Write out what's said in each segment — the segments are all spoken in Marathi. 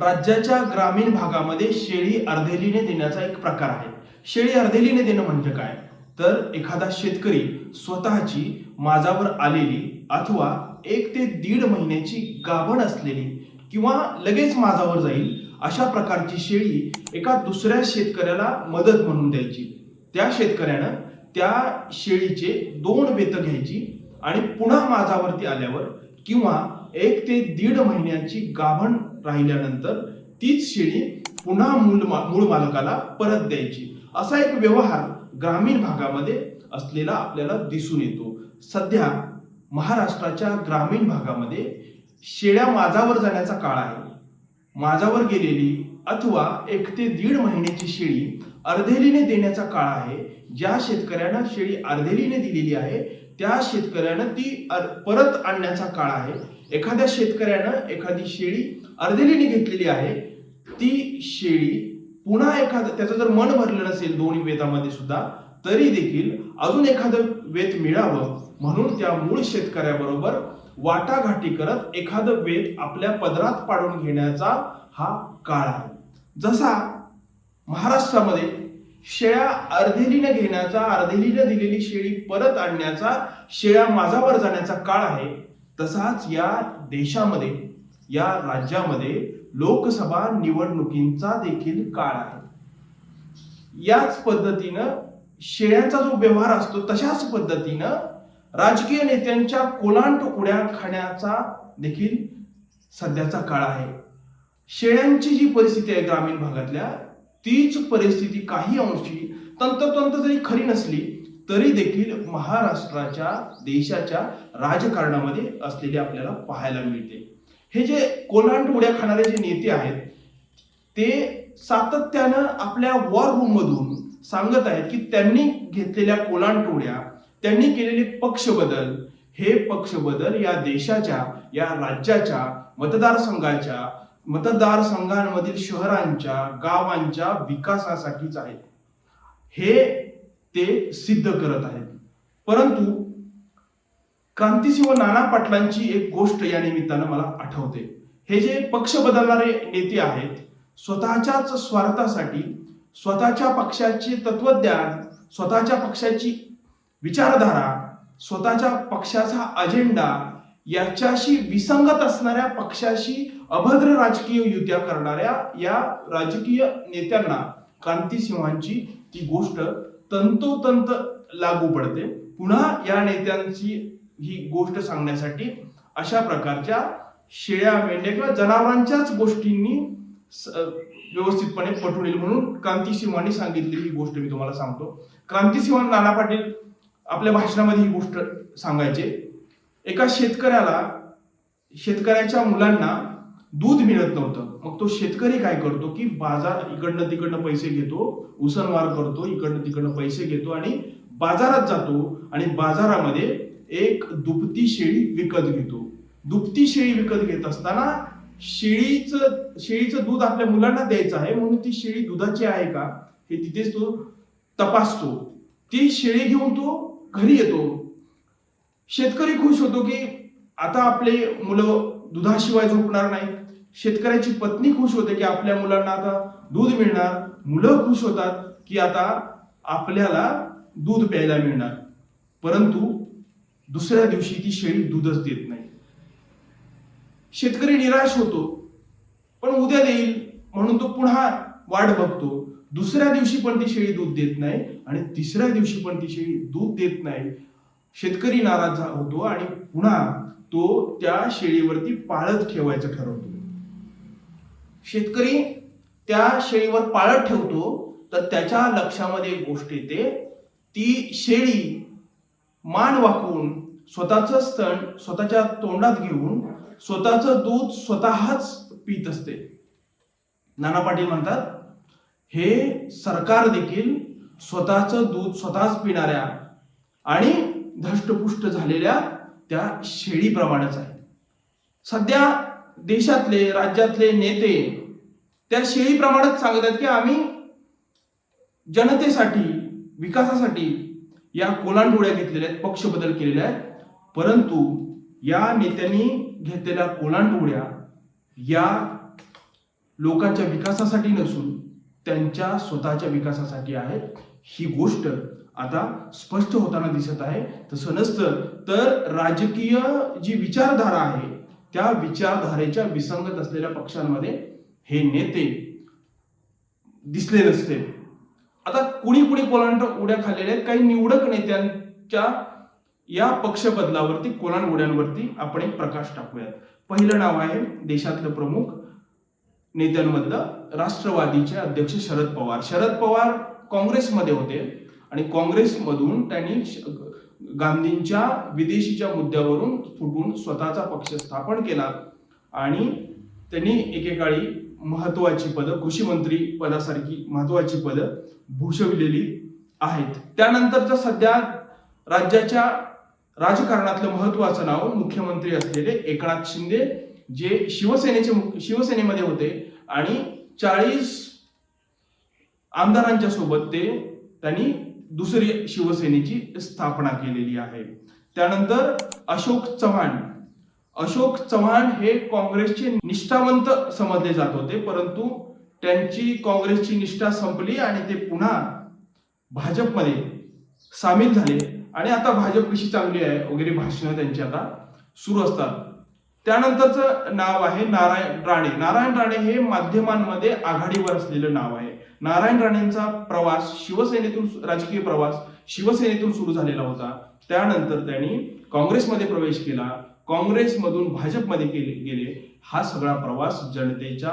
राज्याच्या ग्रामीण भागामध्ये शेळी अर्धेलीने देण्याचा एक प्रकार आहे. शेळी अर्धेलीने देणं म्हणजे काय? तर एखादा शेतकरी स्वतःची माझावर आलेली अथवा एक ते दीड महिन्याची गाभण असलेली किंवा लगेच माझावर जाईल अशा प्रकारची शेळी एका दुसऱ्या शेतकऱ्याला मदत म्हणून द्यायची. त्या शेतकऱ्यानं त्या शेळीचे दोन वेत घ्यायची आणि पुन्हा माझावरती आल्यावर किंवा एक ते दीड महिन्याची गाभण राहिल्यानंतर तीच शेळी पुन्हा मूल मूळ मालकाला परत द्यायची. असा एक व्यवहार ग्रामीण भागामध्ये असलेला आपल्याला दिसून येतो. सध्या महाराष्ट्राच्या ग्रामीण भागामध्ये शेळ्या माझावर जाण्याचा काळ आहे. माझावर गेलेली अथवा एक ते दीड महिन्याची शेळी अर्धेलीने देण्याचा काळ आहे. ज्या शेतकऱ्यांना शेळी अर्धेलीने दिलेली आहे त्या शेतकऱ्यानं ती अर- परत आणण्याचा काळ आहे. एखाद्या शेतकऱ्यानं एखादी शेळी अर्धेलीने घेतलेली आहे. ती शेळी पुन्हा एखादं त्याचं जर मन भरलं नसेल दोन्ही वेदामध्ये सुद्धा तरी देखील अजून एखादं वेद मिळावं. म्हणून त्या मूळ शेतकऱ्याबरोबर वाटाघाटी करत एखादं वेद आपल्या पदरात पाडून घेण्याचा हा काळ आहे. जसा महाराष्ट्रामध्ये शेळ्या अर्धेलीने घेण्याचा अर्धेलीने दिलेली शेळी परत आणण्याचा शेळ्या माझावर जाण्याचा काळ आहे. तसाच या देशामध्ये या राज्यामध्ये लोकसभा निवडणुकींचा देखील काळ आहे. याच पद्धतीनं शेळ्यांचा जो व्यवहार असतो तशाच पद्धतीनं राजकीय नेत्यांच्या कोलांट उड्या खाण्याचा देखील सध्याचा काळ आहे. शेळ्यांची जी परिस्थिती आहे ग्रामीण भागातल्या तीच परिस्थिती काही अंशी तंतोतंत जरी खरी नसली तरी देखील महाराष्ट्राच्या देशाच्या राजकारणामध्ये असलेली आपल्याला पाहायला मिळते. हे जे कोलांट उड्या खाणारे जे नेते आहेत ते सातत्यानं आपल्या वॉर रूम मधून सांगत आहेत की त्यांनी घेतलेल्या कोलांट उड्या त्यांनी केलेले पक्ष बदल हे पक्ष बदल या देशाच्या या राज्याच्या मतदारसंघाच्या मतदारसंघांमधील शहरांच्या गावांच्या विकासासाठीच आहेत हे ते सिद्ध करत आहेत. परंतु क्रांतिसिंह नाना पाटलांची एक गोष्ट या निमित्तानं मला आठवते. हे जे पक्ष बदलणारे नेते आहेत स्वतःच्याच स्वार्थासाठी स्वतःच्या पक्षाचे तत्वज्ञान स्वतःच्या पक्षाची विचारधारा स्वतःच्या पक्षाचा अजेंडा याच्याशी विसंगत असणाऱ्या पक्षाशी अभद्र राजकीय युत्या करणाऱ्या या राजकीय नेत्यांना क्रांतिसिंहांची ती गोष्ट तंतोतंत लागू पडते. पुन्हा या नेत्यांची ही गोष्ट सांगण्यासाठी अशा प्रकारच्या शेळ्या मेंढ्या किंवा जनावरांच्याच गोष्टींनी व्यवस्थितपणे पटून येईल म्हणून क्रांतिसिंहांनी सांगितलेली ही गोष्ट मी तुम्हाला सांगतो. क्रांतिसिंह नाना पाटील आपल्या भाषणामध्ये ही गोष्ट सांगायचे. एका शेतकऱ्याला शेतकऱ्याच्या मुलांना दूध मिळत नव्हतं. मग तो शेतकरी काय करतो की बाजार इकडनं तिकडनं पैसे घेतो उसनवार करतो इकडनं तिकडनं पैसे घेतो आणि बाजारात जातो आणि बाजारामध्ये एक दुपती शेळी विकत घेतो. दुपती शेळी विकत घेत असताना शेळीचं शेळीचं दूध आपल्या मुलांना द्यायचं आहे म्हणून ती शेळी दुधाची आहे का? हे तिथेच तो तपासतो. ती शेळी घेऊन तो घरी येतो. शेतकरी खुश होतो की आता आपले मुलं दुधाशिवाय झोपणार नाही. शेतकऱ्याची पत्नी खुश होते की आपल्या मुलांना आता दूध मिळणार. मुलं खुश होतात की आता आपल्याला दूध प्यायला मिळणार. परंतु दुसऱ्या दिवशी ती शेळी दूधच देत नाही. शेतकरी निराश होतो पण उद्या देईल म्हणून तो पुन्हा वाट बघतो. दुसऱ्या दिवशी पण ती शेळी दूध देत नाही आणि तिसऱ्या दिवशी पण ती शेळी दूध देत नाही. शेतकरी नाराज झा- होतो आणि पुन्हा तो त्या शेळीवरती पाळत ठेवायचं ठरवतो. शेतकरी त्या शेळीवर पाळत ठेवतो तर त्याच्या लक्षामध्ये एक गोष्ट येते. ती शेळी मान वाकवून स्वतःच स्तन स्वतःच्या तोंडात घेऊन स्वतःचं दूध स्वतःच पित असते. नाना पाटील म्हणतात हे सरकार देखील स्वतःचं दूध स्वतःच पिणाऱ्या आणि धष्टपुष्ट झालेल्या त्या शेळीप्रमाणेच आहे. सध्या देशातले राज्यातले नेते त्या शेळीप्रमाणेच सांगत आहेत की आम्ही जनतेसाठी विकासासाठी या कोलांडोळ्या घेतलेल्या आहेत पक्ष बदल केलेले आहेत. परंतु या नेत्यांनी घेतलेल्या कोलांडोळ्या या लोकांच्या विकासासाठी नसून त्यांच्या स्वतःच्या विकासासाठी आहेत. ही गोष्ट आता स्पष्ट होताना दिसत आहे तसं नसतं. तर राजकीय जी विचारधारा आहे त्या विचारधारेच्या विसंगत असलेल्या पक्षांमध्ये हे नेते दिसले नसते. आता कुणी कुणी कोलांट उड्या खाल्लेल्या आहेत काही निवडक नेत्यांच्या या पक्ष बदलावरती कोलांड उड्यांवरती आपण एक प्रकाश टाकूयात. पहिलं नाव आहे देशातलं प्रमुख नेत्यांमधलं राष्ट्रवादीचे अध्यक्ष शरद पवार. शरद पवार काँग्रेसमध्ये होते. आणि काँग्रेसमधून त्यांनी गांधींच्या विदेशीच्या मुद्द्यावरून फुटून स्वतःचा पक्ष स्थापन केला. आणि त्यांनी एकेकाळी महत्वाची पदं कृषी मंत्री पदासारखी महत्वाची पदं भूषविलेली आहेत. त्यानंतरचं सध्या राज्याच्या राजकारणातलं महत्वाचं नाव मुख्यमंत्री असलेले एकनाथ शिंदे जे शिवसेनेचे शिवसेनेमध्ये होते आणि चाळीस आमदारांच्या सोबत ते त्यांनी दुसरी शिवसेनेची स्थापना केलेली आहे. त्यानंतर अशोक चव्हाण. अशोक चव्हाण हे काँग्रेसचे निष्ठावंत समजले जात होते परंतु त्यांची काँग्रेसची निष्ठा संपली आणि ते पुन्हा भाजपमध्ये सामील झाले. आणि आता भाजप कशी चांगली आहे वगैरे भाषणं त्यांची आता सुरू असतात. त्यानंतरचं नाव आहे नारायण राणे. नारायण राणे हे माध्यमांमध्ये आघाडीवर असलेलं नाव आहे. नारायण राणेंचा प्रवास शिवसेनेतून राजकीय प्रवास शिवसेनेतून सुरू झालेला होता. त्यानंतर त्यांनी काँग्रेसमध्ये प्रवेश केला. काँग्रेसमधून भाजपमध्ये गेले गेले. हा सगळा प्रवास जनतेच्या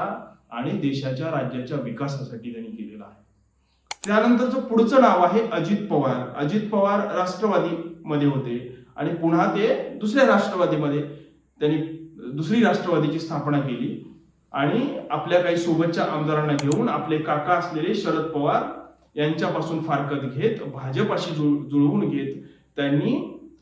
आणि देशाच्या राज्याच्या विकासासाठी त्यांनी केलेला आहे. त्यानंतरचं पुढचं नाव आहे अजित पवार. अजित पवार राष्ट्रवादीमध्ये होते आणि पुन्हा ते दुसऱ्या राष्ट्रवादीमध्ये त्यांनी दुसरी राष्ट्रवादीची स्थापना केली. आणि आपल्या काही सोबतच्या आमदारांना घेऊन आपले काका असलेले शरद पवार यांच्यापासून फारकत घेत भाजपाशी जुळ जुळवून घेत त्यांनी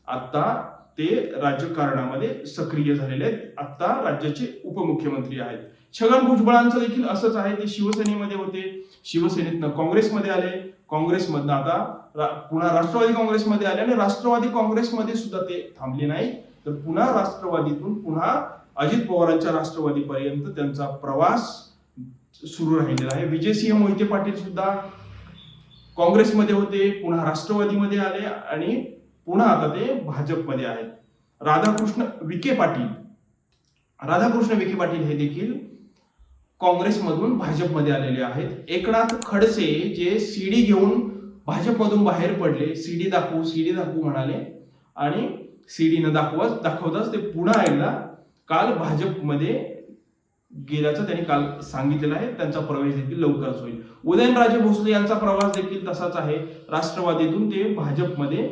आता ते राजकारणामध्ये सक्रिय झालेले आहेत. आता राज्याचे उपमुख्यमंत्री आहेत. छगन भुजबळांचं देखील असंच आहे ते शिवसेनेमध्ये होते. शिवसेनेतनं काँग्रेसमध्ये आले. काँग्रेसमधनं आता पुन्हा राष्ट्रवादी काँग्रेसमध्ये आले आणि राष्ट्रवादी काँग्रेसमध्ये सुद्धा ते थांबले नाही तर पुन्हा राष्ट्रवादीतून पुन्हा अजित पवारांच्या राष्ट्रवादीपर्यंत त्यांचा प्रवास सुरू राहिलेला आहे. विजयसिंह मोहिते पाटील सुद्धा काँग्रेसमध्ये होते पुन्हा राष्ट्रवादीमध्ये आले आणि पुन्हा आता ते भाजपमध्ये आहेत. राधाकृष्ण विखे पाटील राधाकृष्ण विखे पाटील हे देखील काँग्रेसमधून भाजपमध्ये आलेले आहेत. एकनाथ खडसे जे सीडी घेऊन भाजपमधून बाहेर पडले सीडी दाखवू सीडी दाखवू म्हणाले आणि सीडी न दाखवत दाखवताच ते पुन्हा एकदा काल भाजपमध्ये गेल्याचं त्यांनी काल सांगितलेलं आहे. त्यांचा प्रवेश देखील लवकरच होईल. उदयनराजे भोसले यांचा प्रवास देखील तसाच आहे. राष्ट्रवादीतून ते भाजपमध्ये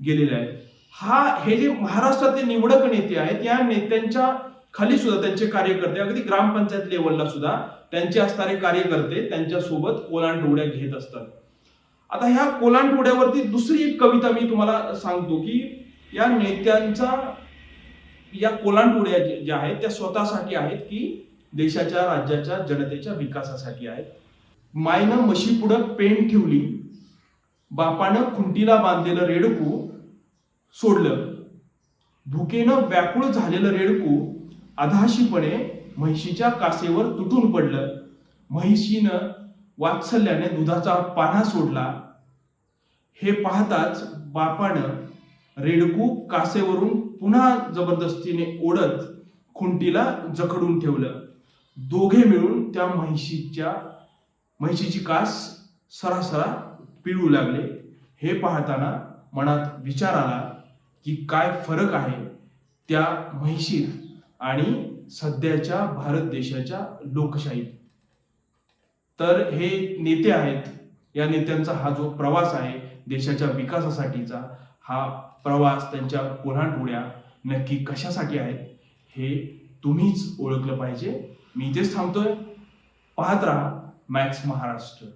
गेलेले आहेत. हा हे जे महाराष्ट्रातले निवडक नेते आहेत या नेत्यांच्या खाली सुद्धा त्यांचे कार्यकर्ते अगदी ग्रामपंचायत लेवलला सुद्धा त्यांचे असणारे कार्यकर्ते त्यांच्यासोबत कोलांटोड्या घेत असतात. आता ह्या कोलांटोड्यावरती दुसरी एक कविता मी तुम्हाला सांगतो की या नेत्यांचा या कोलांटोड्या ज्या ज्या आहेत त्या स्वतःसाठी आहेत की देशाच्या राज्याच्या जनतेच्या विकासासाठी आहेत. मायनं म्हशी पुढं पेन ठेवली बापानं खुंटीला बांधलेलं रेडकू सोडलं. भुकेनं व्याकुळ झालेलं रेडकू अधाशीपणे म्हैशीच्या कासेवर तुटून पडलं. म्हैशीनं वात्सल्याने दुधाचा पाना सोडला. हे पाहताच बापानं रेडकू कासेवरून पुन्हा जबरदस्तीने ओढत खुंटीला जखडून ठेवलं. दोघे मिळून त्या म्हैशीच्या म्हैशीची कास सरासरा पिळू लागले. हे पाहताना मनात विचार आला की काय फरक आहे त्या म्हैशीत आणि सध्याच्या भारत देशाच्या लोकशाहीत. तर हे नेते आहेत. या नेत्यांचा हा जो प्रवास आहे देशाच्या विकासासाठीचा हा प्रवास त्यांच्या कोल्हाटोड्या नक्की कशासाठी आहेत हे तुम्हीच ओळखलं पाहिजे. मी इथेच थांबतोय. पाहत राहा मॅक्स महाराष्ट्र.